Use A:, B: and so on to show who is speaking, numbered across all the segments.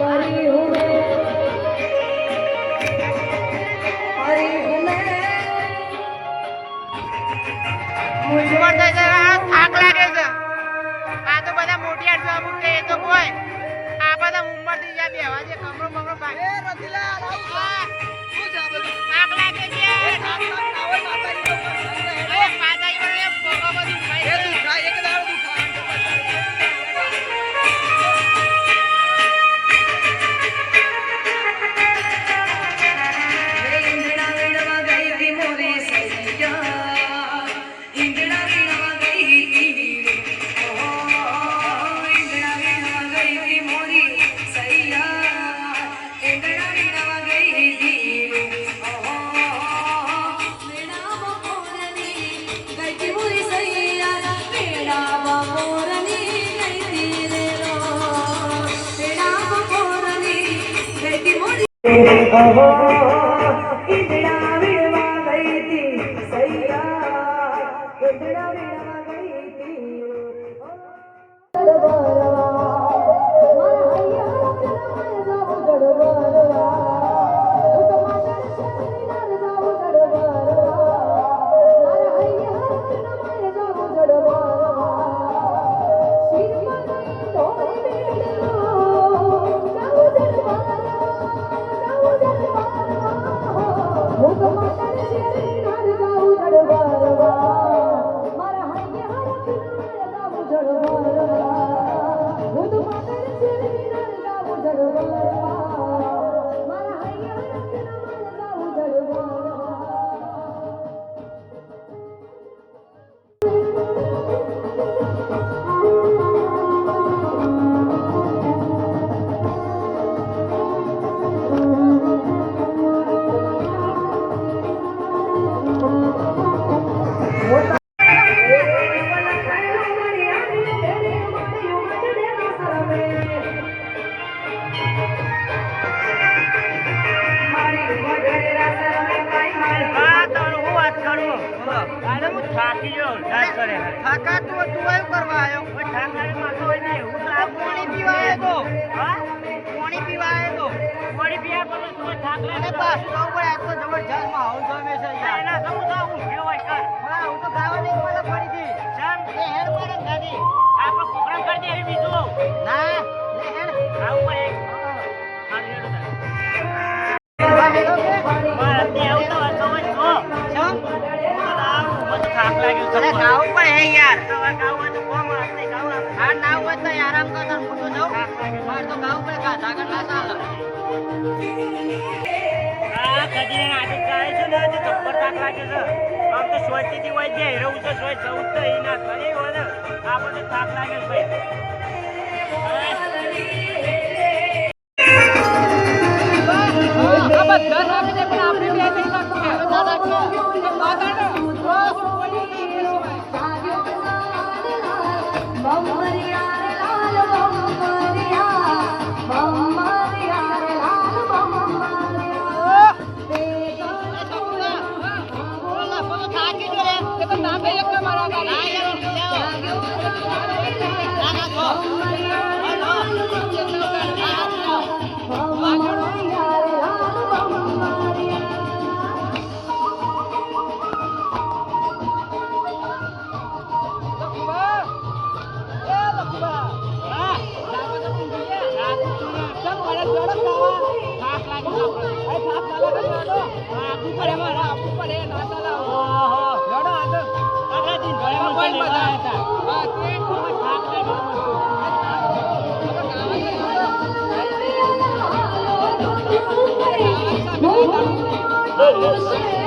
A: परी हूँ परी આ તો બધા મોટી આટલું અમુક કે તો કોઈ આ બધા ઉંમરથી છે. કમરો બમરો ભાગે થાક. செய்யா હું થાકી કરે.
B: થાકા તું તું આયો કરવા આયો
A: કોઈ થાક લાગે માથો હોય હું તો
B: પાણી પીવા આયો તો.
A: હા?
B: પાણી પીવા આયો તો.
A: પાણી પીયા પણ તું થાક લાગે
B: અને
A: તો
B: તો ઉપર આ તો જબરજસ્ત માહોલ છે
A: ના,
B: યાર
A: ના સમૂહ તો હું કહેવાય કર
B: હા હું તો ગાવા નહીં મને ફરીથી.
A: ચાલ
B: એ હેડ પર જ ગાડી
A: આપણે પ્રોગ્રામ કરી દે બીજો.
B: ના લે હેડ.
A: આવું પડે
B: યાર ના હોય તો આરામ તાર મોટો જાઉં. મારે તો ગાવું પડે ચાલે.
A: આ આજે છે ને થાક લાગે છે. આમ તો સોચતીથી હોય જે છે જવું તો ના કરે હોય ને આ બધું થાક લાગે છે ભાઈ.
B: બધા નાખી પણ આપણે
A: você.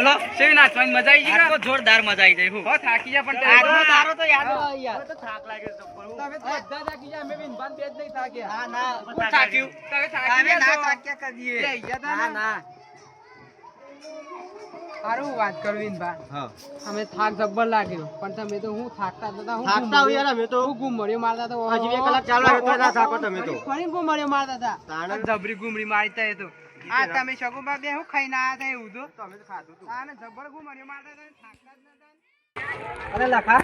A: બોલો
B: શેવી નાચવાની મજા આવી
A: ગઈ તો જોરદાર મજા આવી જાય હું
B: હો થાકી જા પણ
A: આજનો તારો તો યાદ યાર.
B: તો થાક લાગે છે જબ્બર.
A: બધા થાકી જા અમે વિનભાન બે જ નહીં થાક્યા.
B: હા, ના,
A: થાક્યું?
B: તમે થાકી
A: ના થાક્યા કદીએ.
B: બે
A: ના,
B: ના.
C: સારું વાત કરવી અમે થાક જબ્બર લાગ્યો પણ તમે તો હું થાકતા હતા હું
A: થાકતા હોય યાર અમે તો.
C: હું ગુમરીઓ મારતા હતા
A: હજી બે કલાક ચાલુ રાખો તો થાકો તમે તો.
C: ફરી ગુમરીઓ મારતા હતા
A: તાણે
B: જબરી ગુમડી મારી એ તો આ તમે શગુબા બે હું ખાઈને આયા તા એવું તો
A: તમે તો ખાધું તું.
B: આને જબર ગુમડીઓ મારતા તા થાકતા જ નતા.
A: અરે લખા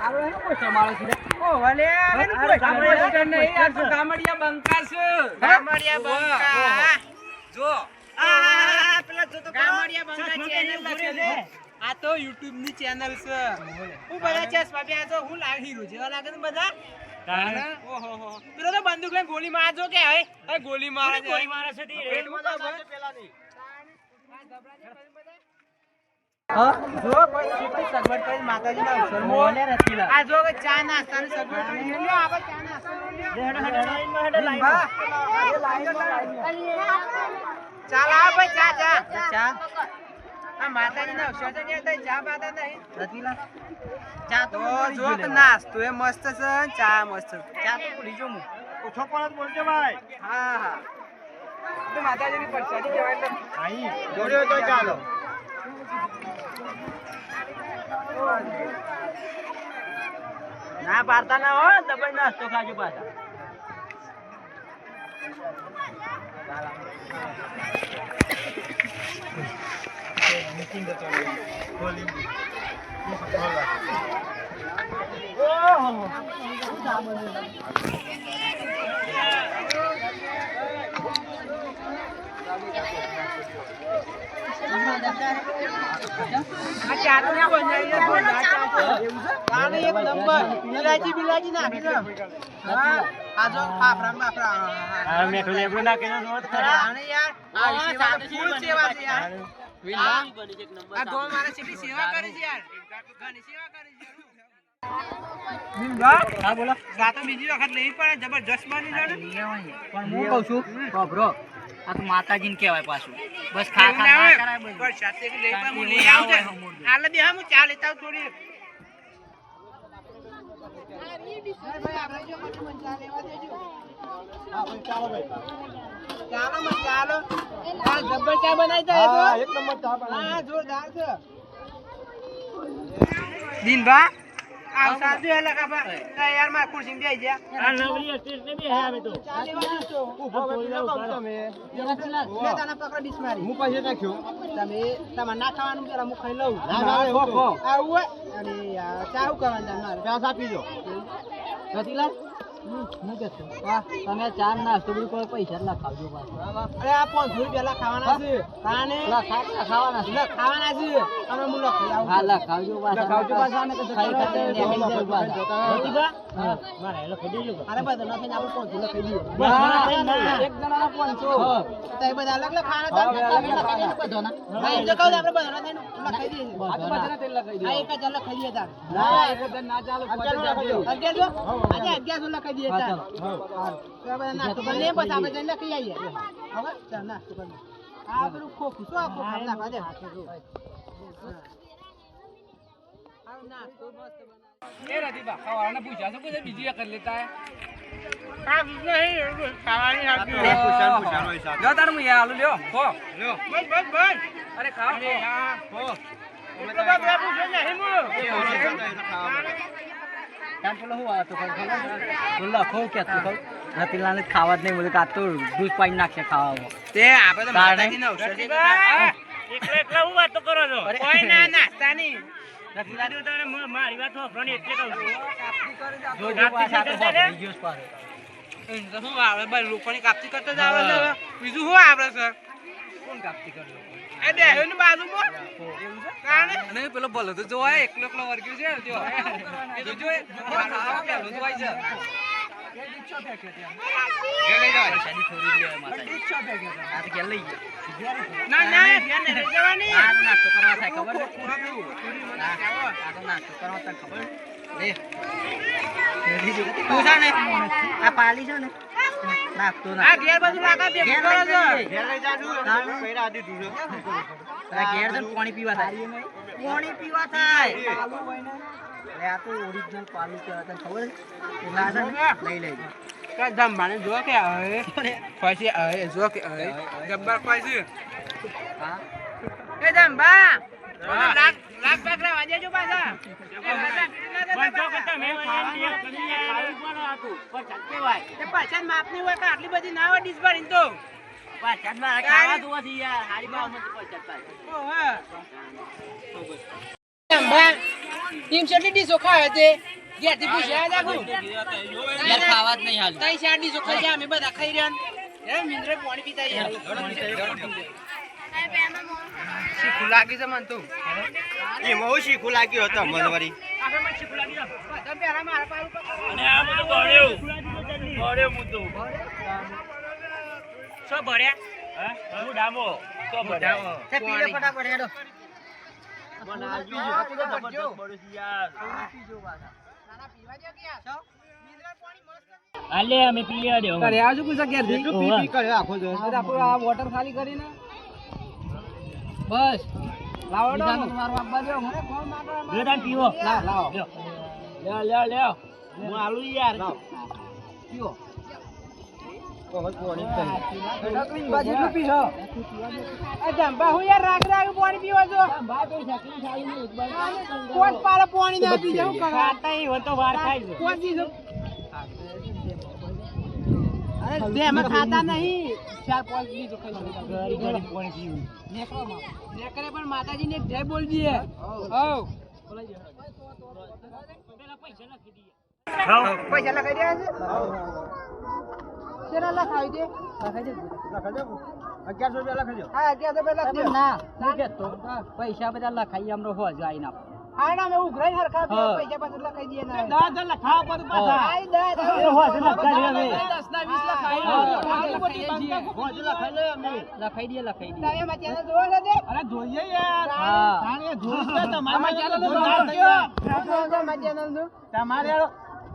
A: આપણે એનો કોઈ સમાળો છે
B: ઓ ભલે આવે ને કોઈ
A: સમાળો
B: છે. નહીં, આ તો
A: ગામડિયા બંકા છે.
B: ગામડિયા બંકા.
A: જો.
B: આ પેલા જો તો
A: ગામડિયા બંકા channel લખે છે.
B: આ તો યુટ્યુબની ચેનલ છે. હું બધા ચશ્મા પહેર્યા તો હું લાગે હીરો જેવા લાગે ને બધા. હો પેલો તો બંદૂક લઈને ગોળી મારજો કે હવે હવે ગોળી મારે છે.
A: કોઈ માણસ હતી રે.
B: પેટમાં તો ભર.
D: હા
B: જો કોઈ કેટલી સગવડ કરી માતાજીના અવસરમાં.
D: મોને રચીલા
B: આ જો કે ચા નાસ્તાની સગવડ કરી લ્યો આપણે ચા નાસ્તો
A: હેડો, હેડો, લાઈનમાં હેડો, લાઈનમાં.
B: ચાલ આ ભાઈ ચા ચા.
D: ચા?
B: આ માતાજીના ના છે ને તો ચા પાતા નહીં
D: રચીલા ચા તો
B: તો જો નાસ્તો એ મસ્ત છે ચા મસ્ત. છે.
D: ચા તો પડી જો હું.
A: ઓછો પણ બોલજો ભાઈ
B: હા હા. તો માતાજીની પ્રસાદી કહેવાય એટલે.
A: આઈ જોડ્યો તો ચાલો. ના પાડતા ના હો દબાઈ નાસ્તો ખાજો પાછા.
B: Thank ચા છે? છે. આ બાફડા. હા, હા, હા.
A: આ મેઠું લેબડું તો ખરા.
B: ચાને યાર, યાર. આ ગો મારે કેટલી સેવા કરી છે યાર. ઘણી સેવા કરી છે યાર.
D: હા બોલો
B: ચા બીજી વખત લેવી પડે જબરજસ્ત બની.
D: પણ હું કહું છું ખબરો આ તો માતાજીને કહેવાય પાછું બસ ખા ખા
B: ના.
D: કરાય.
B: બસ સાથે લઈ પણ હું લઈ
D: ના
B: આવું
D: હોય
B: છું.
D: હમણાં.
B: હાલે બે હા, હું ચા થોડી ચાલો મત ચાલો. આ જબ્બર ચા બનાવી દે તો હા જોરદાર છે. દિનભા? આવ સાધુ એલા કાપા તૈયારમાં ખુરશી બેહી જા.
A: આ નવરી estate ને બી હે અમે તો.
B: ચા લેવાની તો
A: ઊભો પેલો ઊભા.
B: લે તને પકડ મારી.
A: હું પછી નાખ્યો.
B: તમે તમાર ના ખાવાનું પેલા હું ખાઈ લઉં.
A: ના, ના, ખો, ખો.
B: આવું અને ચા કરવાનું તમારે
A: ચા આપી દો
D: રતિલાલ? હું છું હા તમે ચાર નાસ્તો બધું કોઈ પૈસા જ લખાવજો
B: અરે આ પાંચસો રૂપિયા ખાવાના છે. કાને?
D: ખાવાના છે.
B: ખાવાના છે. અમે હું લખી આવું
D: હા લખાવજો
A: લખાવજો પાછા ને
D: ખાઈ ને
A: કે.
B: અરે બધા લખીને આપણે પાંચસો લખી દઈએ.
D: ના,
A: ના, ના,
D: ના,
A: ના.
D: એક જણાના પાંચસો.
B: તો બધા અલગ અલગ ખાવાના
D: હા,
B: તો
D: અલગ અલગ ખાવાના. બધાના.
B: હા. એમ તો કહું આપણે બધા લખાઈ દઈએ. જ લખાઈ દઈએ
D: ના, ના
B: અગિયારસો લખાઈ
D: ચાલો.
B: નાસ્તો કરી લઈએ પછી આપણે જઈને લખી આવીએ. હવે? ચાલ નાસ્તો કરી આ પેલું ખોખું શું આ ખોખું? નાખવા દે. મસ્ત
E: લ્યો તાર હું આલુ લ્યો ખો
B: બસ બસ બસ.
E: અરે
B: નહીં હું
D: ત્યાં પેલો શું વાતો ખબર લખો કે તું કહું. રતિલાલને ખાવા જ નહીં બોલે કે તો દૂધ પાણી નાખશે ખાવામાં
B: તે આપણે તો છે
A: એકલા એકલા હું વાતો કરો છો.
B: કોઈ ના નાસ્તા નહીં
A: રતિભા, તમને મારી વાત સાંભળવાની એટલે કહું છું
D: છે
B: શું આવડે ભાઈ લોકોની કાપતી કરતા જ આવડે છે બીજું શું આવડે સર?
D: કોણ કાપતી કરે?
B: એ દેહની બાજુમાં કારણે
E: અને પેલો ભલો તો જોવાય એકલો એકલો વર્ગ્યો છે જો. એ તો જોય જોવાય છે.
D: તું છે ને? આ પાલી છે ને?
B: આ
D: ના.
B: ઘેર બાજુ લાગા બે
D: ઘેર લઈ
B: છો.
A: ઘેર લઈ જાજો.
D: તારું?
A: પહેલા આદી.
D: આ ઘેર તો પાણી પીવા થાય. પાણી પીવા થાય. અરે આ તો ઓરિજિનલ પાલું કહેવાય તને ખબર છે? આ લઈ લેજો.
B: કાંઈ જમવાને જો કે હવે પછી હવે જો કે હવે જબ્બર ખવાય
D: હા.
B: એ જમવા લાખ લાખ પાછા.
A: મેં હોય.
B: પાછા કે આટલી બધી ના હોય ડીશ ભરીને તો
A: પાછા મારે ખાવા યાર. હારી
B: ટીમ છે? ઘેરથી પૂછ્યા રાખું
D: યાર ખાવા જ નહીં હાલ.
B: તઈ ચાર ડીશો ખાઈ જાય અમે બધા ખાઈ રહ્યા હે મિંદ્રે પાણી પીતા યાર શીખું લાગી છે મને તો.
F: એમાં હું શીખું લાગ્યો હતો મને વળી
B: પીવા
F: અમે પીએ દે
D: અરે આજુ કુછ ઘેર
F: પી પી
D: કરે આખો જો આપણો આ વોટર ખાલી કરીને. બસ. લાવો ડો મારો બાપા જો મને ફોન માગવા
F: લે તાન પીવો.
D: લાવ લાવ.
F: લે લે લે હું આલું યાર.
D: પીવો.
B: પાણી કોણ ના પી જાઉં કોણ અરે દેમાં ખાતા નહીં. ચાર પાંચ લીધો. ખાઈ
F: ગરીબ કોણ પીવું
B: નેકરે પણ માતાજીને એક જય બોલ દીએ. હો પૈસા લખાઈ દે છે? શેના લખાવી દે?
D: અગિયારસો રૂપિયા લખજો
B: હા દે.
D: ના પૈસા બધા લખાઈ અમરો હોજ જાય ના
B: હા ના મેં ઉઘરાઈ હરખા બે પૈસા લખાઈ દે ના
D: પાછા.
B: આઈ
F: એ લખાઈ.
B: ના લખાઈ
D: હા.
B: લખાઈ દે.
D: લખાઈ દે લખાઈ દે
B: તમે એમાં ચેનલ જોવો છો
F: અરે જોઈએ યાર
D: હા
B: આમાં ચેનલ તો ચેનલ તો?
F: તમારે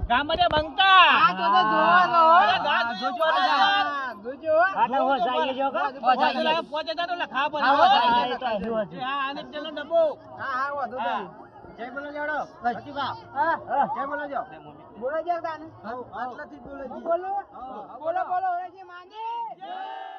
F: ગામડે બંકા
B: હા, તો તો જોવો.
F: અરે જોજો.
B: હા,
F: જો કા? પોતે તો લખા પડે
D: હા.
F: હા, તો. હા, આને પેલો ડબો
B: હા, હા, વાંધો નહીં.
F: જય બોલો જાડો.
B: હા,
F: જય બોલો જો
B: બોલો તાને?
F: આટલાથી બોલો.
B: બોલો બોલો બોલો ઓરે છે માંગે
G: મારા